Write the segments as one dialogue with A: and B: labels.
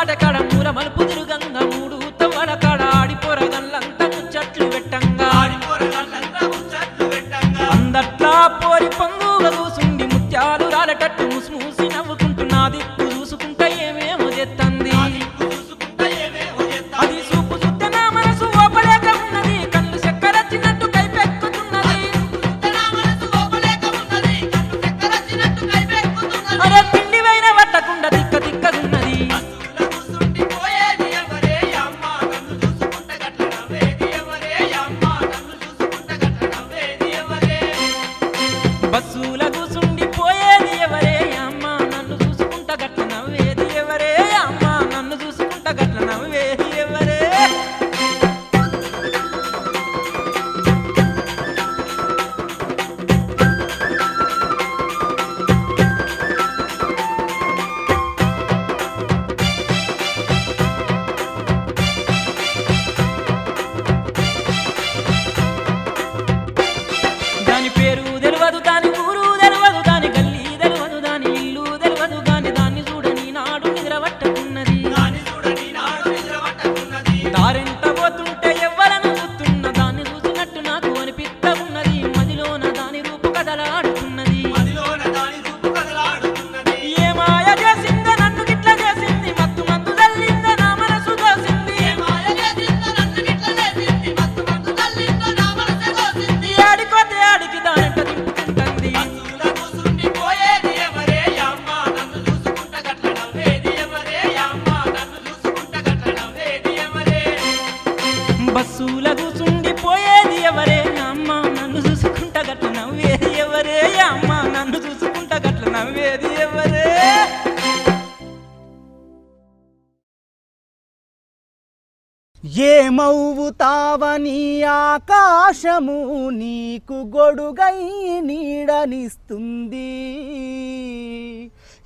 A: ஆட்ட கடம்பு
B: తావని ఆకాశము నీకు గొడుగై నీడనిస్తుంది.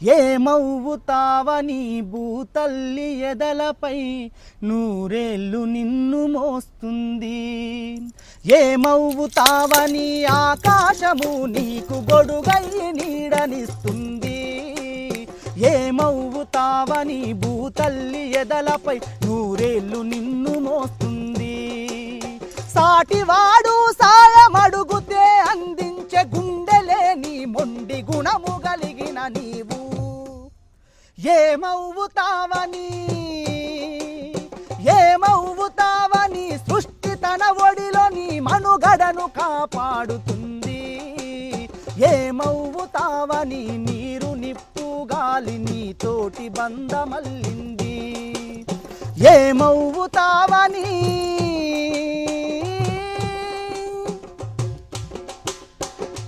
B: ఏమవ్వు తావని భూతల్లి ఎదలపై నూరేళ్ళు నిన్ను మోస్తుంది. ఏమవ్వు తావని ఆకాశము నీకు గొడుగై నీడనిస్తుంది. ఏమవ్వు తావని భూతల్లి ఎదలపై నూరేళ్ళు నిన్ను మోస్తుంది. సాటివాడు సాయమడుగుతే అందించే గుండెలేని మొండి గుణము కలిగిన నీవు. ఏమవుతావని ఏమవుతావని సృష్టి తన ఒడిలో నీ మనుగడను కాపాడుతుంది. ఏమవుతావని నీరు నిప్పు గాలి నీ తోటి బంధమల్లింది. ఏమవుతావని?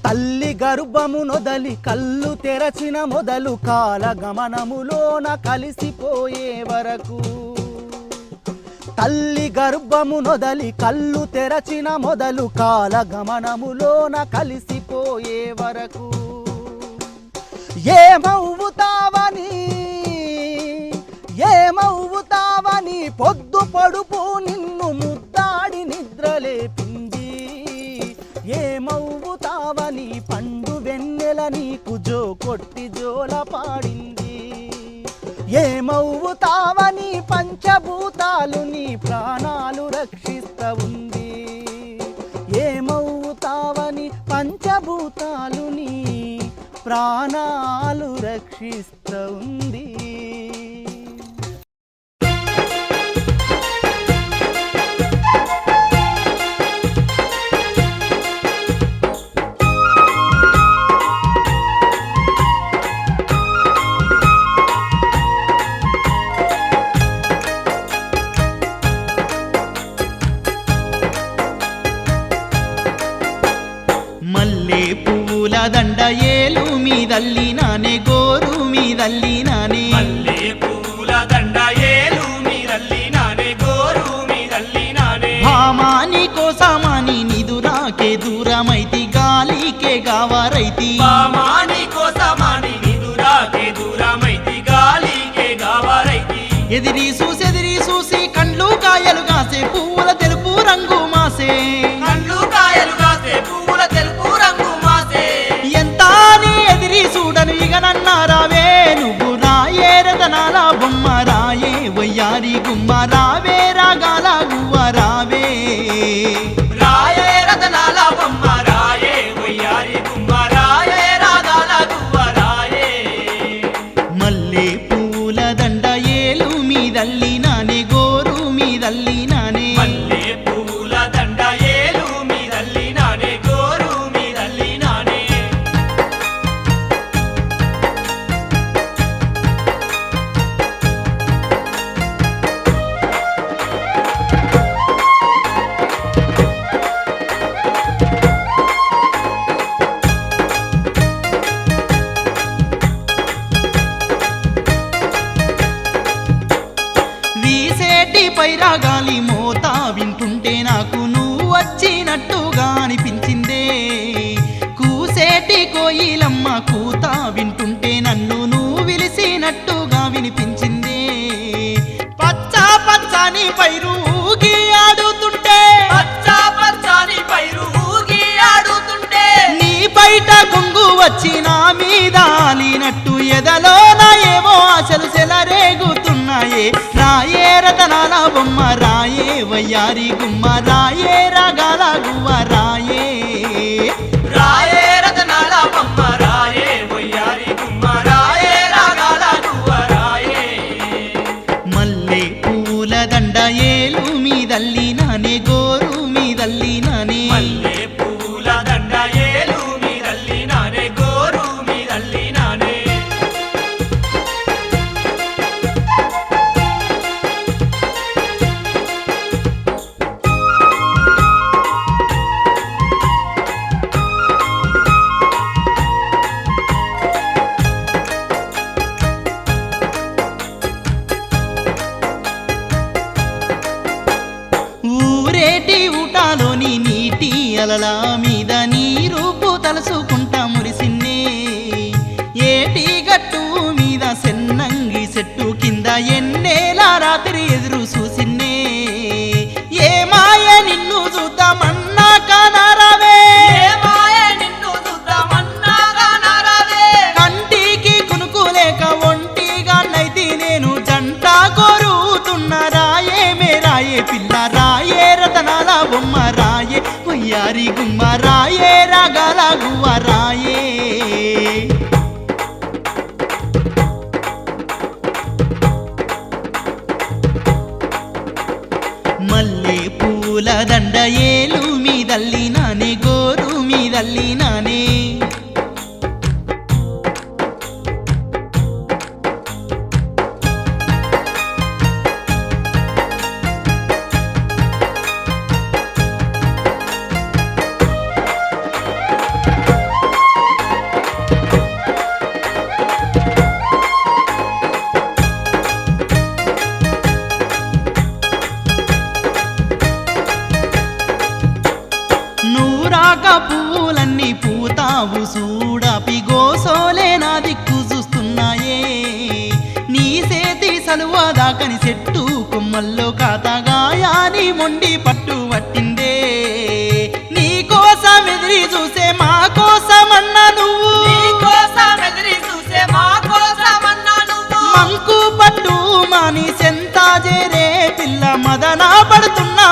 B: తల్లి గర్భము నొదలి కళ్ళు తెరచిన మొదలు కాల గమనములోన కలిసిపోయే వరకు. తల్లి గర్భము నొదలి కళ్ళు తెరచిన మొదలు కాల గమనములోన కలిసిపోయే వరకు. ఏమవుతావని? ఏమవుతా గాని పొద్దు పడుపు నిన్ను ముద్దాడి నిద్రలేపింది ఏమవుతావని పండు వెన్నెల నీకు జో కొట్టి జోల పాడింది. ఏమవుతావని పంచభూతాలు నీ ప్రాణాలు రక్షిస్త ఏమవుతావని పంచభూతాలు నీ ప్రాణాలు
C: రక్షిస్త గతి
D: ఎదిరి చూసెదిరి చూసి కండ్లు కాయలు కాసే పువ్వుల తెలుపు రంగు మాసే.
C: కండ్లు కాయలు కాసే పువ్వుల తెలుపు రంగు మాసే.
D: ఎంత అని ఎదిరి చూడను ఇక నన్నారావే నువ్వు రాయే రతనాల బొమ్మ రాయే వయ్యారి గుమ్మ రావే రాగాల గువ్వ రావే. పచ్చాని పైరు ఆడుతుంటే.
C: ఆడుతుంటే.
D: నీ బయట కొంగు వచ్చి నా మీద అలినట్టు ఎదలో నా ఏవో ఆశలు సెలరేగుతున్నాయే రాయే రతనాల బొమ్మ రాయే వయ్యారి గుమ్మ రాయే రాగాల గువ్వ రాయే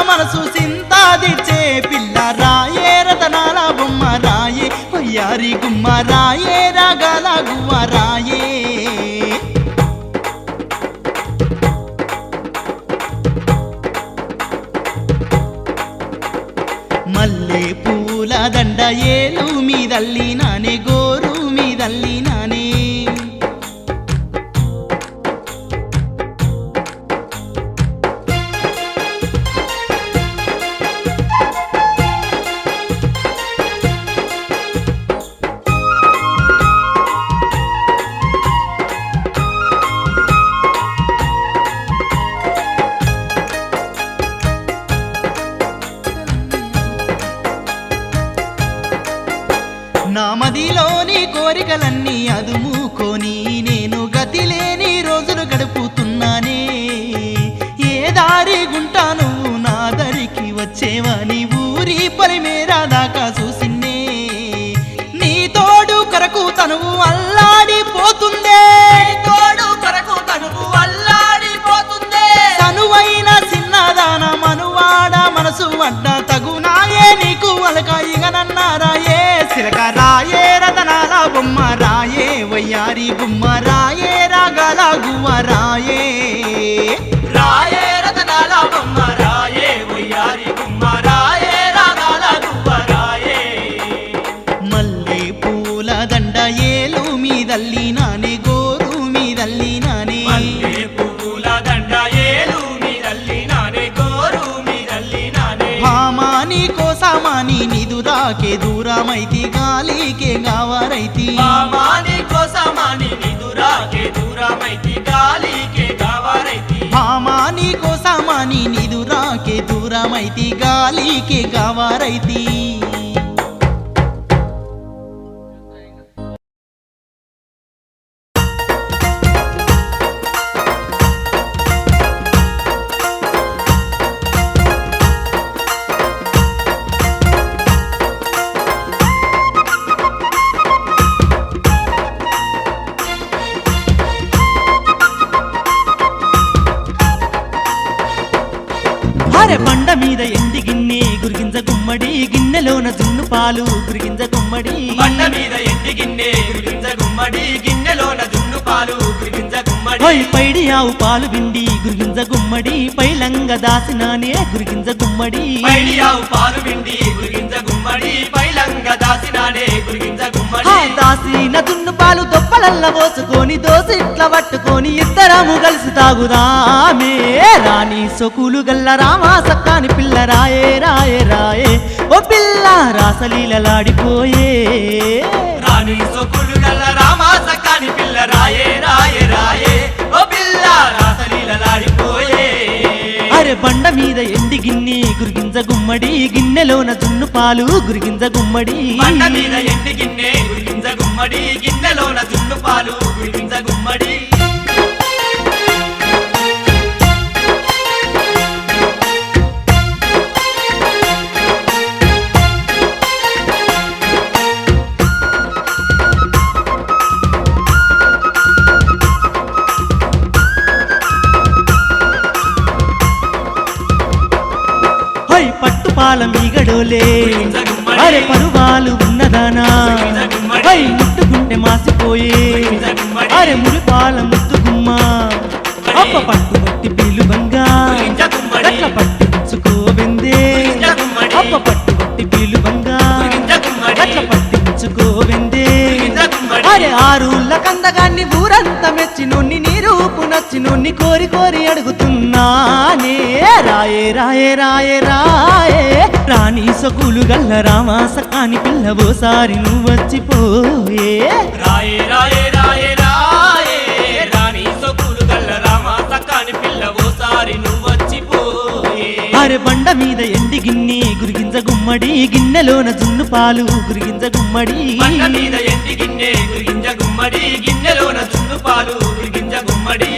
D: మనసు చింతాది చేపి మదిలోని కోరికలన్నీ అదుముకొని నేను గతి లేని రోజులు గడుపుతున్నానే. ఏ దారి గుంటా నువ్వు నా దరికి వచ్చేవని ఊరి పొలిమేర దాకా చూసిన్నే. నీ తోడు కొరకు తనువు అల్లాడిపోతుందే
C: తోడు కొరకు తనువు అల్లాడిపోతుందే
D: తనువైన చిన్నదాన మనువాడ మనసు వడ్డ తగునాయే. నీకు అలక ఇగనన్నారాయే రాయే వయ్యారి బొమ్మ రాయే రాగాల గువ్వ రాయే.
C: రాయే రతనాల బొమ్మ రాయే ఉయ్యారి గుమ్మ రాయే రాగాల గువ్వ రాయే.
D: మల్లె పూల దండ ఏలు మీదల్లి నానే గోరు మీదల్లి నానే.
C: మల్లె పువ్వుల దండ ఏలు మీదల్లి నానే గోరు మీదల్లి నానే.
D: భామాని కోసమాని నిదురాకే దూరమైతి గాలికే
C: గాలికే గావరైతి
D: అరే బండ మీద ఎండి గిన్నె గురిగింజ గుమ్మడి గిన్నెలోన జున్ను పాలు గురిగింజ గుమ్మడి.
C: బండ మీద ఎండి గిన్నె గురిగింజ గుమ్మడి గిన్నెలోన పాలు గురిగింజ గుమ్మడి.
D: ఓయ్ పైడి ఆవు పాలు విండి గురిగింజ గుమ్మడి. పైలంగ దాసినానే గురిగింజ గుమ్మడి.
C: పైడి ఆవు పాలు విండి గురిగింజ గుమ్మడి. పైలంగ దాసినానే గురిగింజ గుమ్మడి.
D: దాసిన దున్ను పాలు దొప్పలల్ల పోసుకొని దోసిట్ల పట్టుకొని ఇద్దరము కలిసి తాగుదామే. రాణి సొకులు గల్ల రామా సక్కాని పిల్ల రాయే రాయే రాయే. ఓ పిల్ల రాసలీలలాడిపోయే.
C: రాణి సొకులు గల్ల రామా పిల్ల రాయే రాయే రాయే. ఓ పిల్ల రాసలీలలాడిపోయే
D: అరే బండ మీద ఎండి గిన్నె గురిగింజ గుమ్మడి గిన్నెలోన జున్ను పాలు గురిగింజ గుమ్మడి.
C: బండ మీద ఎండి గిన్నె గురిగింజ గుమ్మడి గిన్నెలోన దున్ను పాలు గురిగింజ గుమ్మడి.
D: పట్టు పాల అరే పరువాలు ఉన్నదానా? అయి ముట్టుకుంటే మాసిపోయే. అరే మురి పాల అప్ప పట్టు పట్టి పీలుబంగా.
C: గురిగింజ
D: అట్ల పట్టించుకోవెందే
C: గురిగింజ
D: అప్ప పట్టు పట్టి పీలుబంగా.
C: గురిగింజ
D: అట్ల పట్టించుకోవెందే
C: గురిగింజ
D: అరే ఆరుళ్ళ కందగాన్ని ఊరంతా మెచ్చి నొన్ని నీ రూపు నచ్చి నొన్ని కోరి కోరి అడుగుతున్నానే. రాయే రాయే రాయే రాయే. రాణి సొకులు గల్ల రామాస కాని పిల్లవోసారి నువ్వు వచ్చిపోయే
C: రాయే రాయే రాయే రాయే. రాణి సొకులు గల్ల రామ సకాని పిల్ల ఓసారి నువ్వొచ్చిపోయే
D: అరే బండ మీద ఎండి గిన్నె గురిగింజ గుమ్మడి గిన్నెలోన జున్ను పాలు గురిగింజ గుమ్మడి.
C: బండ మీద ఎండి గిన్నె గురిగింజ గుమ్మడి గిన్నెలోన చున్ను పాలు గురిగింజ గుమ్మడి.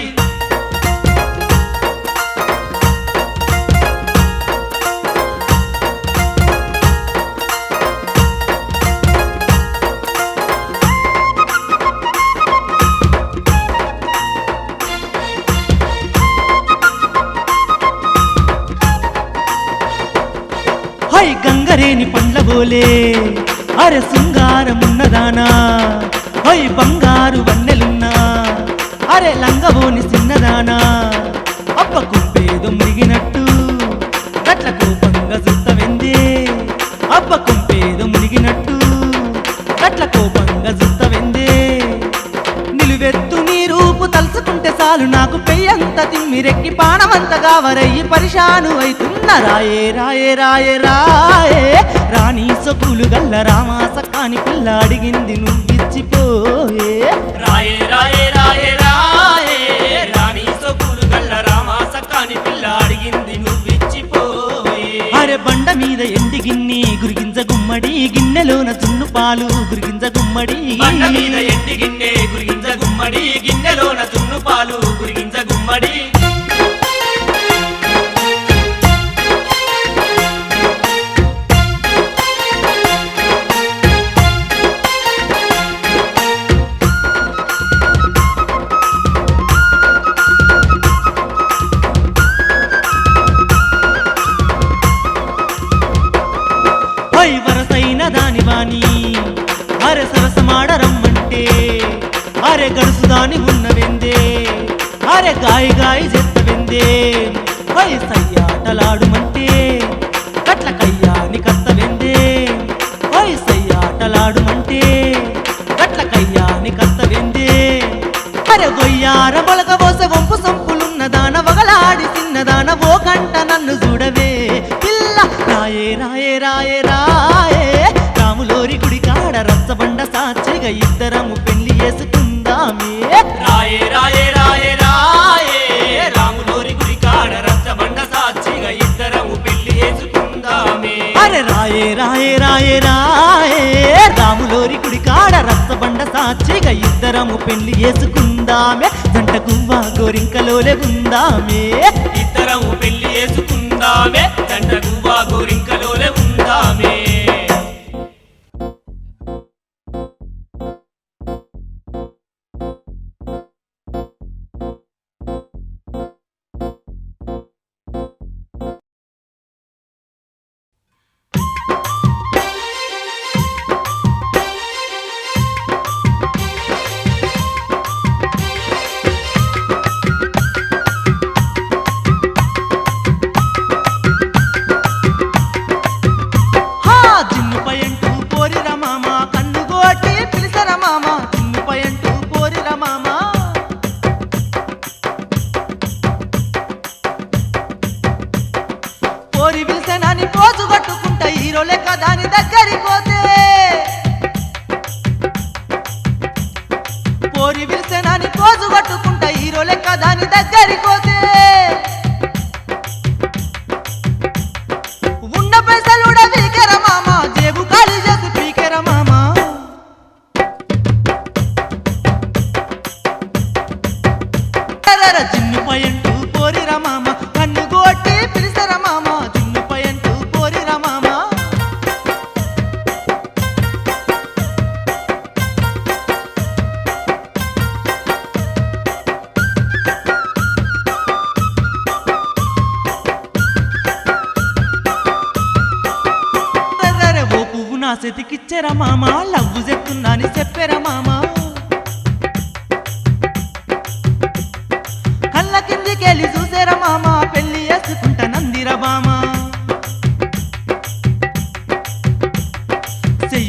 D: హై గంగరేని పండ్ల బోలే.
B: అరే శృంగారమున్నదానా ఓయ్ బంగారు వన్నెలున్నా? అరే లంగబోని చిన్నదానా? అప్ప కుంపేదో మునిగినట్టు గట్ల కోపంగా జుత్తవెందే. అప్ప కుంపేదో మునిగినట్టు గట్ల కోపంగా జుత్తవెందే. నిలువెత్తు నీ రూపు తలుచుకుంటే చాలు నాకు ఎంత తిమ్మిరెక్కి పానమంతగా వరయ్యి పరిశాను అవుతున్న రాయే రాయే రాయే రాయే. రాణి సొకులు గల్ల రామాస కాని పిల్ల అడిగింది నువ్విచ్చిపోయే
C: రాయే రాయే
B: బండ మీద ఎండి గిన్ని గురిగింజ గుమ్మడి గిన్నెలోన చున్ను పాలు గురిగింజ గుమ్మడి
C: బండ మీద ఎండి గిన్నె గురిగింజ గుమ్మడి గిన్నెలోన చున్ను పాలు గురిగింజ గుమ్మడి.
B: అరె గాయి గాయి చెత్తవెందే పై సయ్యాటలాడుమంటే కట్ల కయ్యాని కత్తవెందే పై సయ్యాటలాడుమంటే కట్ల కయ్యాని కత్తవెందే అరె గొయ్యార బొలక బోస వంపు సంపులున్న దాన వగలాడి తిన్నదాన ఓ గంట నన్ను చూడవే. పిల్ల రాయే రాయే రాయే రాయే. రాములోరి గుడి కాడ రచ్చబండ సాక్షిగా ఇద్దరము
C: రాయే రాయే రాయే రాయే రాములోరి గుడి కాడ రచ్చబండ సాక్షిగా ఇద్దరము పెళ్ళి చేసుకుందామే.
B: జంట గువ్వ గోరింకలోలే ఉందామే.
C: ఇద్దరము పెళ్ళి చేసుకుందామే జంట గువ్వ గోరింకలోలే ఉందామే.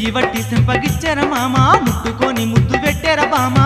B: చెయ్యి బట్టి మామా మామ? ముట్టుకొని ముద్దు పెట్టెర బామా?